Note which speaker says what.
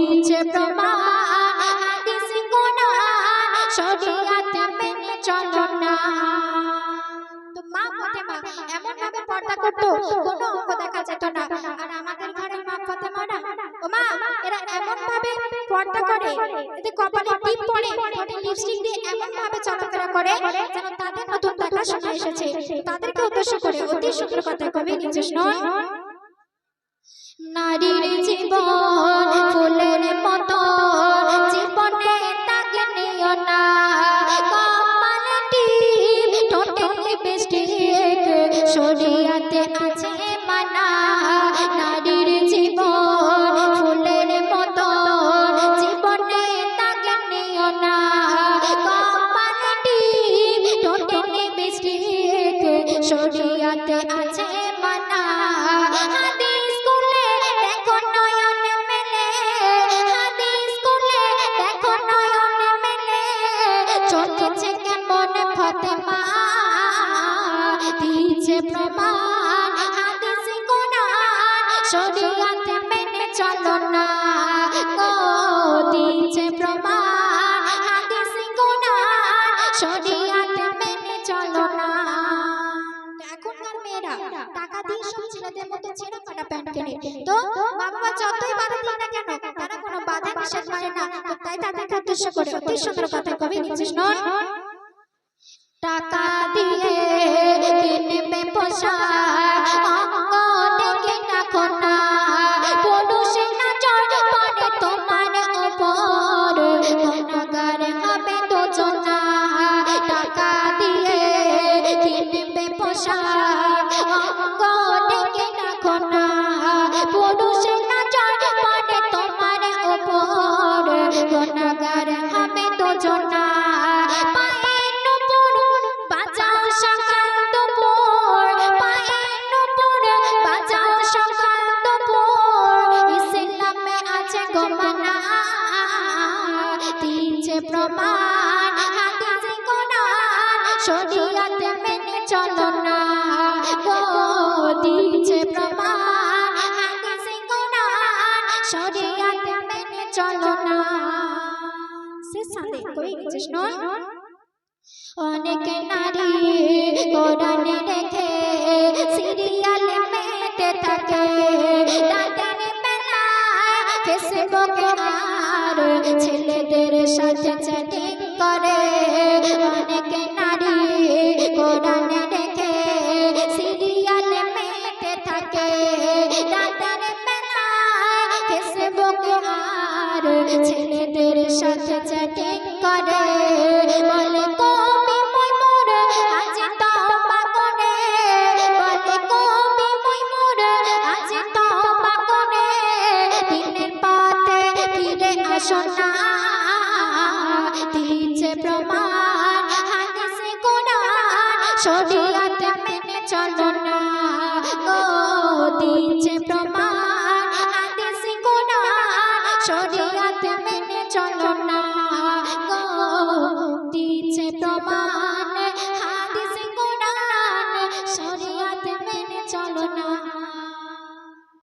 Speaker 1: দিচ্ছে প্রমাণ পর্দা দেখা করে এতে কপালে টিপ দিয়ে এমন ভাবে করে, যেন তাদের নতুন দেখাশোনা এসেছে। তাদেরকে উদ্দেশ্য করে অতি সুন্দর কথা কবি নিচে শুনুন নারীর জীবন ফুলের মতো। মেনে না। গো দিচ্ছে প্রমাণ মেনে না। এখনকার মেয়েরা টাকা দিয়ে সব ছেলেদের মতো ছেঁড়া ফাটা প্যান্ট কেনে। তো বাবা যতই বাধা দিক না কেন, তারা কোনো বাধা মানে না। তাই তাদেরকে উদ্দেশ্য করে, অতি সুন্দর কথা কবি নিচ্ছিস টাকা শরীয়তে মেনে চলো না। দিচ্ছে প্রমাণ হাদিসে কোরআন শরীয়তে মেনে চলো না। সে সাথে নিচ্ছিস অনেক নারী কোরআনে রেখে সিরিয়ালে মেতে থাকে। তাদের বেলায় ফেসবুকে আর ছেলেদের সাথে চ্যাটিং করে। অনেক নারী কোরআনে রেখে সিরিয়ালে মেতে থাকে। তাদের বেলায় ফেসবুকে ছেলেদের সাথে চ্যাটিং করে। বলে, কবি আজ বলে আজ দিনের দিচ্ছে প্রমাণ হাদিসে কোরআন শরীয়ত মেনে চলো না। গো দিচ্ছে প্রমাণ।